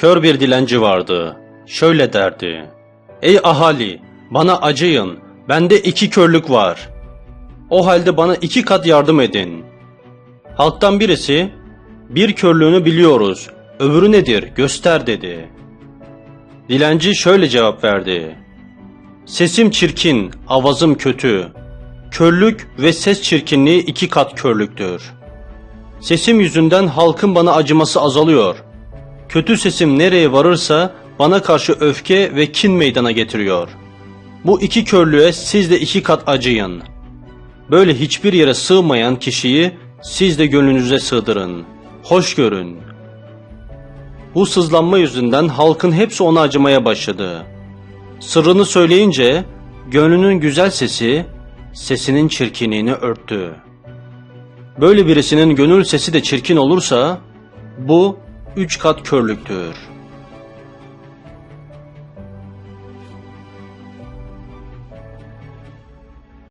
Kör bir dilenci vardı. Şöyle derdi. Ey ahali, bana acıyın. Bende iki körlük var. O halde bana iki kat yardım edin. Halktan birisi, bir körlüğünü biliyoruz, öbürü nedir göster dedi. Dilenci şöyle cevap verdi. Sesim çirkin, avazım kötü. Körlük ve ses çirkinliği iki kat körlüktür. Sesim yüzünden halkın bana acıması azalıyor. Kötü sesim nereye varırsa bana karşı öfke ve kin meydana getiriyor. Bu iki körlüğe siz de iki kat acıyın. Böyle hiçbir yere sığmayan kişiyi siz de gönlünüze sığdırın. Hoş görün. Bu sızlanma yüzünden halkın hepsi ona acımaya başladı. Sırrını söyleyince gönlünün güzel sesi sesinin çirkinliğini örttü. Böyle birisinin gönül sesi de çirkin olursa bu üç kat körlüktür.